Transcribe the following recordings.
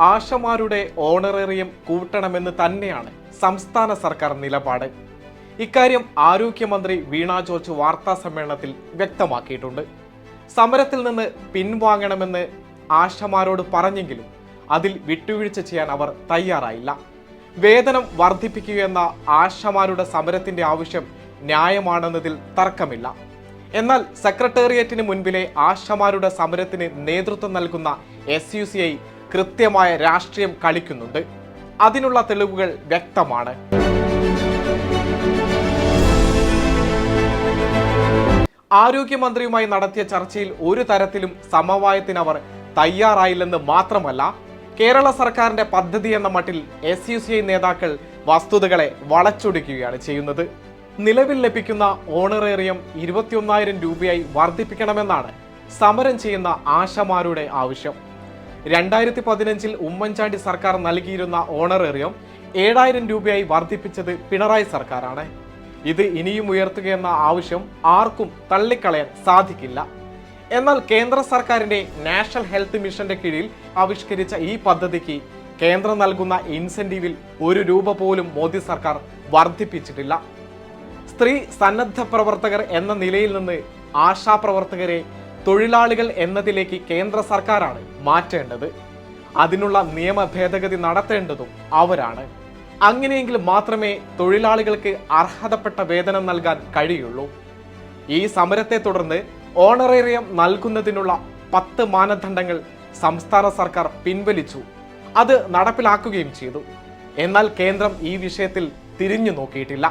ആശമാരുടെ honorarium കൂട്ടണമെന്ന് തന്നെയാണ് സംസ്ഥാന സർക്കാർ നിലപാട്. ഇക്കാര്യം ആരോഗ്യമന്ത്രി വീണ ജോർജ് വാർത്താ സമ്മേളനത്തിൽ വ്യക്തമാക്കിയിട്ടുണ്ട്. സമരത്തിൽ നിന്ന് പിൻവാങ്ങണമെന്ന് ആശമാരോട് പറഞ്ഞെങ്കിലും അതിൽ വിട്ടുവീഴ്ച ചെയ്യാൻ അവർ തയ്യാറായില്ല. വേതനം വർദ്ധിപ്പിക്കുകയെന്ന ആശമാരുടെ സമരത്തിന്റെ ആവശ്യം ന്യായമാണെന്നതിൽ തർക്കമില്ല. എന്നാൽ സെക്രട്ടേറിയറ്റിന് മുൻപിലെ ആശമാരുടെ സമരത്തിന് നേതൃത്വം നൽകുന്ന എസ് യു സി ഐ കൃത്യമായ രാഷ്ട്രീയം കളിക്കുന്നുണ്ട്. അതിനുള്ള തെളിവുകൾ വ്യക്തമാണ്. ആരോഗ്യമന്ത്രിയുമായി നടത്തിയ ചർച്ചയിൽ ഒരു തരത്തിലും സമവായത്തിന് അവർ തയ്യാറായില്ലെന്ന് മാത്രമല്ല കേരള സർക്കാരിന്റെ പദ്ധതി എന്ന മട്ടിൽ എസ് യു സി ഐ നേതാക്കൾ വസ്തുതകളെ വളച്ചൊടിക്കുകയാണ് ചെയ്യുന്നത്. നിലവിൽ ലഭിക്കുന്ന ഓണറേറിയം ഇരുപത്തിയൊന്നായിരം രൂപയായി വർദ്ധിപ്പിക്കണമെന്നാണ് സമരം ചെയ്യുന്ന ആശമാരുടെ ആവശ്യം. രണ്ടായിരത്തി പതിനഞ്ചിൽ ഉമ്മൻചാണ്ടി സർക്കാർ നൽകിയിരുന്ന ഓണറേറിയം ഏഴായിരം രൂപയായി വർദ്ധിപ്പിച്ചത് പിണറായി സർക്കാരാണ്. ഇത് ഇനിയും ഉയർത്തുകയെന്ന ആവശ്യം ആർക്കും തള്ളിക്കളയാൻ സാധിക്കില്ല. എന്നാൽ കേന്ദ്ര സർക്കാരിന്റെ നാഷണൽ ഹെൽത്ത് മിഷന്റെ കീഴിൽ ആവിഷ്കരിച്ച ഈ പദ്ധതിക്ക് കേന്ദ്രം നൽകുന്ന ഇൻസെന്റീവിൽ ഒരു രൂപ പോലും മോദി സർക്കാർ വർദ്ധിപ്പിച്ചിട്ടില്ല. സ്ത്രീ സന്നദ്ധ പ്രവർത്തകർ എന്ന നിലയിൽ നിന്ന് ആശാപ്രവർത്തകരെ തൊഴിലാളികൾ എന്നതിലേക്ക് കേന്ദ്ര സർക്കാരാണ് മാറ്റേണ്ടത്. അതിനുള്ള നിയമ ഭേദഗതി നടത്തേണ്ടതും അവരാണ്. അങ്ങനെയെങ്കിൽ മാത്രമേ തൊഴിലാളികൾക്ക് അർഹതപ്പെട്ട വേതനം നൽകാൻ കഴിയുള്ളൂ. ഈ സമരത്തെ തുടർന്ന് ഓണറേറിയം നൽകുന്നതിനുള്ള പത്ത് മാനദണ്ഡങ്ങൾ സംസ്ഥാന സർക്കാർ പിൻവലിച്ചു. അത് നടപ്പിലാക്കുകയും ചെയ്തു. എന്നാൽ കേന്ദ്രം ഈ വിഷയത്തിൽ തിരിഞ്ഞു നോക്കിയിട്ടില്ല.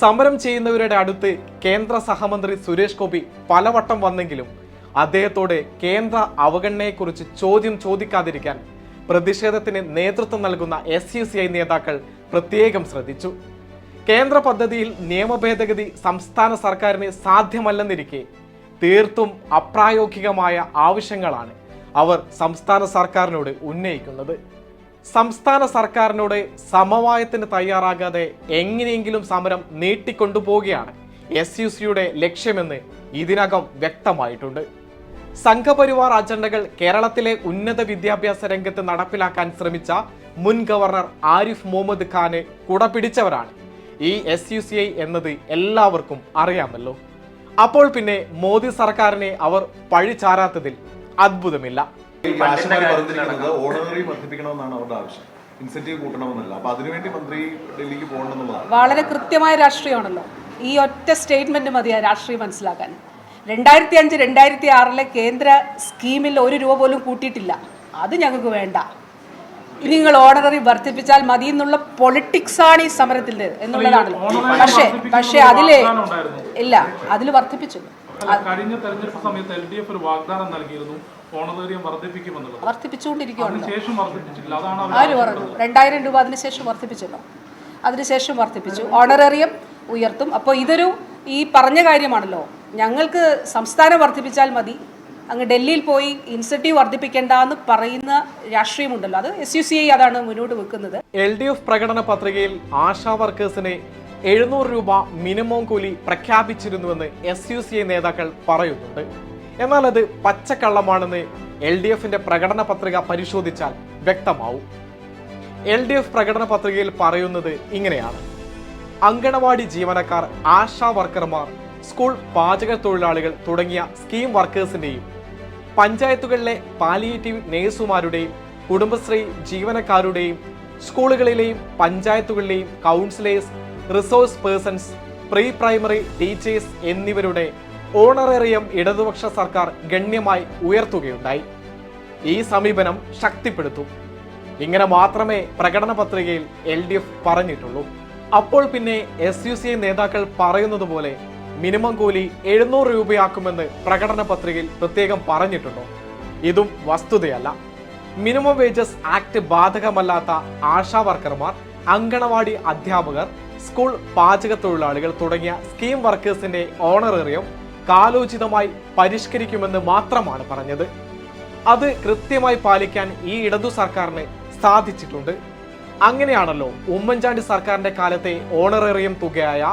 സമരം ചെയ്യുന്നവരുടെ അടുത്ത് കേന്ദ്ര സഹമന്ത്രി സുരേഷ് ഗോപി പലവട്ടം വന്നെങ്കിലും അദ്ദേഹത്തോട് കേന്ദ്ര അവഗണനയെക്കുറിച്ച് ചോദ്യം ചോദിക്കാതിരിക്കാൻ പ്രതിഷേധത്തിന് നേതൃത്വം നൽകുന്ന എസ് യു സി ഐ നേതാക്കൾ പ്രത്യേകം ശ്രദ്ധിച്ചു. കേന്ദ്ര പദ്ധതിയിൽ നിയമഭേദഗതി സംസ്ഥാന സർക്കാരിന് സാധ്യമല്ലെന്നിരിക്കെ തീർത്തും അപ്രായോഗികമായ ആവശ്യങ്ങളാണ് അവർ സംസ്ഥാന സർക്കാരിനോട് ഉന്നയിക്കുന്നത്. സംസ്ഥാന സർക്കാരിനോട് സമവായത്തിന് തയ്യാറാകാതെ എങ്ങനെയെങ്കിലും സമരം നീട്ടിക്കൊണ്ടുപോവുകയാണ് എസ് യു സിയുടെ ലക്ഷ്യമെന്ന് ഇതിനകം വ്യക്തമായിട്ടുണ്ട്. സംഘപരിവാർ അജണ്ടകൾ കേരളത്തിലെ ഉന്നത വിദ്യാഭ്യാസ രംഗത്ത് നടപ്പിലാക്കാൻ ശ്രമിച്ച മുൻ ഗവർണർ ആരിഫ് മുഹമ്മദ് ഖാന് കുട പിടിച്ചവരാണ് ഈ എസ് യു സി ഐ എന്നത് എല്ലാവർക്കും അറിയാമല്ലോ. അപ്പോൾ പിന്നെ മോദി സർക്കാരിനെ അവർ പഴിചാരാത്തതിൽ അത്ഭുതമില്ല. വർദ്ധിപ്പിക്കണമെന്നാണ് അവരുടെ ആവശ്യം. ഇൻസെന്റീവ് കൂട്ടണമെന്നല്ല. അപ്പൊ അതിനുവേണ്ടി മന്ത്രി ഡൽഹിക്ക് പോകണമെന്നുള്ളതാണ്. വളരെ കൃത്യമായ രാഷ്ട്രീയമാണല്ലോ. ഈ ഒറ്റ സ്റ്റേറ്റ്മെന്റ് മതിയാ രാഷ്ട്രീയം മനസ്സിലാക്കാൻ. രണ്ടായിരത്തി അഞ്ച് രണ്ടായിരത്തി ആറിലെ കേന്ദ്ര സ്കീമിൽ ഒരു രൂപ പോലും കൂട്ടിയിട്ടില്ല. അത് ഞങ്ങൾക്ക് വേണ്ട. ഇനി നിങ്ങൾ ഓണററി വർദ്ധിപ്പിച്ചാൽ മതി എന്നുള്ള പൊളിറ്റിക്സ് ആണ് ഈ സമരത്തിന്റെ എന്നുള്ളതാണ് പക്ഷേ പക്ഷേ അതിൽ ഇല്ല അതിൽ വർദ്ധിപ്പിച്ചു. കഴിഞ്ഞ തെരഞ്ഞെടുപ്പ് സമയത്ത് എൽ ഡി എഫ് ഒരു വാഗ്ദാനം നൽകിയിരുന്നു ഓണറേറിയം വർദ്ധിപ്പിക്കുമെന്നുള്ളത്. വർദ്ധിപ്പിച്ചുകൊണ്ടിരിക്കുകയാണ്. ആര് പറഞ്ഞു രണ്ടായിരം രൂപ അതിനുശേഷം വർദ്ധിപ്പിച്ചല്ലോ. അതിനുശേഷം വർദ്ധിപ്പിച്ചു. ഓണറേറിയം ഉയർത്തും. അപ്പോൾ ഇതൊരു ഈ പറഞ്ഞ കാര്യമാണല്ലോ. ഞങ്ങൾക്ക് സംസ്ഥാനം വർദ്ധിപ്പിച്ചാൽ മതി. അങ്ങ് ഡൽഹിയിൽ പോയി ഇൻസെന്റീവ് വർദ്ധിപ്പിക്കേണ്ട എന്ന് പറയുന്ന രാഷ്ട്രീയമുണ്ടല്ലോ. അത് എസ് യു സി ഐ അതാണ് മുന്നോട്ട് വെക്കുന്നത്. എൽ ഡി എഫ് പ്രകടന പത്രികയിൽ ആശാ വർക്കേഴ്സിന് എഴുന്നൂറ് രൂപ മിനിമം കൂലി പ്രഖ്യാപിച്ചിരുന്നുവെന്ന് എസ് യു സി ഐ നേതാക്കൾ പറയുന്നുണ്ട്. എന്നാൽ അത് പച്ചക്കള്ളമാണെന്ന് എൽ ഡി എഫിന്റെ പ്രകടന പത്രിക പരിശോധിച്ചാൽ വ്യക്തമാവും. എൽ ഡി എഫ് പ്രകടന പത്രികയിൽ പറയുന്നത് ഇങ്ങനെയാണ്. അങ്കണവാടി ജീവനക്കാർ ആശാ വർക്കർമാർ സ്കൂൾ പാചക തൊഴിലാളികൾ തുടങ്ങിയ സ്കീം വർക്കേഴ്സിന്റെയും പഞ്ചായത്തുകളിലെ പാലിയേറ്റീവ് നേഴ്സുമാരുടെയും കുടുംബശ്രീ ജീവനക്കാരുടെയും സ്കൂളുകളിലെയും പഞ്ചായത്തുകളിലെയും counsellors resource persons pre primary teachers എന്നിവരുടെ ഓണറേറിയം ഇടതുപക്ഷ സർക്കാർ ഗണ്യമായി ഉയർത്തുകയുണ്ടായി. ഈ സമീപനം ശക്തിപ്പെടുത്തും. ഇങ്ങനെ മാത്രമേ പ്രകടന പത്രികയിൽ എൽ ഡി എഫ് പറഞ്ഞിട്ടുള്ളൂ. അപ്പോൾ പിന്നെ എസ് യു സി നേതാക്കൾ പറയുന്നത് പോലെ മിനിമം കൂലി എഴുന്നൂറ് രൂപയാക്കുമെന്ന് പ്രകടന പത്രികയിൽ പ്രത്യേകം പറഞ്ഞിട്ടുണ്ടോ? ഇതും വസ്തുതയല്ല. മിനിമം വേജസ് ആക്ട് ബാധകമല്ലാത്ത ആശാ വർക്കർമാർ അങ്കണവാടി അധ്യാപകർ സ്കൂൾ പാചക തൊഴിലാളികൾ തുടങ്ങിയ സ്കീം വർക്കേഴ്സിന്റെ ഓണറേറിയം കാലോചിതമായി പരിഷ്കരിക്കുമെന്ന് മാത്രമാണ് പറഞ്ഞത്. അത് കൃത്യമായി പാലിക്കാൻ ഈ ഇടതു സർക്കാരിന് സാധിച്ചിട്ടുണ്ട്. അങ്ങനെയാണല്ലോ ഉമ്മൻചാണ്ടി സർക്കാരിന്റെ കാലത്തെ ഓണറേറിയം തുകയായ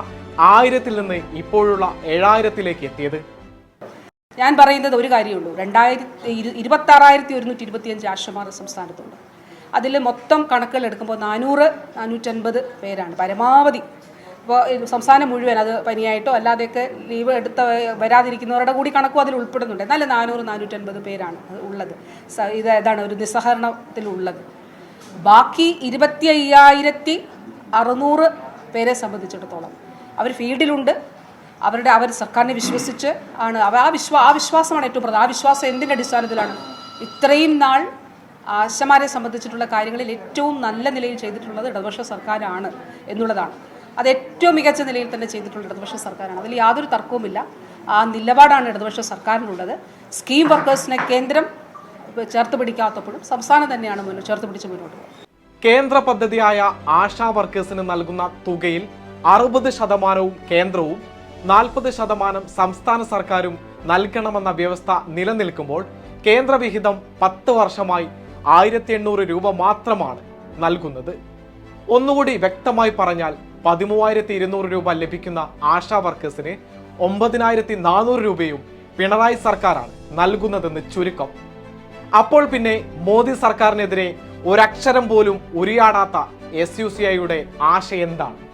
ആയിരത്തിൽ നിന്ന് ഇപ്പോഴുള്ള ഏഴായിരത്തിലേക്ക് എത്തിയത്? ഞാൻ പറയുന്നത് ഒരു കാര്യമുള്ളൂ. രണ്ടായിരത്തി ഇരു ഇരുപത്തി ആറായിരത്തി ഒരുന്നൂറ്റി ഇരുപത്തിയഞ്ച് ആശ്രമാർ സംസ്ഥാനത്തുണ്ട്. അതിൽ മൊത്തം കണക്കുകൾ എടുക്കുമ്പോൾ നാനൂറ് നാനൂറ്റൻപത് പേരാണ്. പരമാവധി. ഇപ്പോൾ സംസ്ഥാനം മുഴുവൻ അത് പനിയായിട്ടോ അല്ലാതെയൊക്കെ ലീവ് എടുത്ത വരാതിരിക്കുന്നവരുടെ കൂടി കണക്കും അതിൽ ഉൾപ്പെടുന്നുണ്ട്. എന്നാലും നാനൂറ് നാനൂറ്റൻപത് പേരാണ് ഉള്ളത്. ഇത് ഏതാണ് ഒരു നിസ്സഹരണത്തിലുള്ളത് ബാക്കി ഇരുപത്തി അയ്യായിരത്തി അറുന്നൂറ് പേരെ സംബന്ധിച്ചിടത്തോളം അവർ ഫീൽഡിലുണ്ട്. അവരുടെ അവർ സർക്കാരിനെ വിശ്വസിച്ച് ആണ്. ആ വിശ്വാ ആ വിശ്വാസമാണ് ഏറ്റവും പ്രധാനം. ആ വിശ്വാസം എന്തിന്റെ അടിസ്ഥാനത്തിലാണ്? ഇത്രയും നാൾ ആശമാരെ സംബന്ധിച്ചിട്ടുള്ള കാര്യങ്ങളിൽ ഏറ്റവും നല്ല നിലയിൽ ചെയ്തിട്ടുള്ളത് ഇടതുപക്ഷ സർക്കാരാണ് എന്നുള്ളതാണ്. അത് ഏറ്റവും മികച്ച നിലയിൽ തന്നെ ചെയ്തിട്ടുള്ള ഇടതുപക്ഷ സർക്കാരാണ്. അതിൽ യാതൊരു തർക്കവുമില്ല. ആ നിലപാടാണ് ഇടതുപക്ഷ സർക്കാരിനുള്ളത്. സ്കീം വർക്കേഴ്സിനെ കേന്ദ്രം ചേർത്ത് പിടിക്കാത്തപ്പോഴും സംസ്ഥാനം തന്നെയാണ് മുന്നോട്ട് ചേർത്ത് പിടിച്ച് മുന്നോട്ട് കേന്ദ്ര പദ്ധതിയായ ആശാ വർക്കേഴ്സിന് നൽകുന്ന തുകയിൽ അറുപത് ശതമാനവും കേന്ദ്രവും നാൽപ്പത് ശതമാനം സംസ്ഥാന സർക്കാരും നൽകണമെന്ന വ്യവസ്ഥ നിലനിൽക്കുമ്പോൾ കേന്ദ്രവിഹിതം പത്ത് വർഷമായി ആയിരത്തി എണ്ണൂറ് രൂപ മാത്രമാണ് നൽകുന്നത്. ഒന്നുകൂടി വ്യക്തമായി പറഞ്ഞാൽ പതിമൂവായിരത്തി ഇരുന്നൂറ് രൂപ ലഭിക്കുന്ന ആശാ വർക്കേഴ്സിന് ഒമ്പതിനായിരത്തി നാനൂറ് രൂപയും പിണറായി സർക്കാരാണ് നൽകുന്നതെന്ന് ചുരുക്കം. അപ്പോൾ പിന്നെ മോദി സർക്കാരിനെതിരെ ഒരക്ഷരം പോലും ഉരിയാടാത്ത എസ് യു സി ഐയുടെ ആശ എന്താണ്?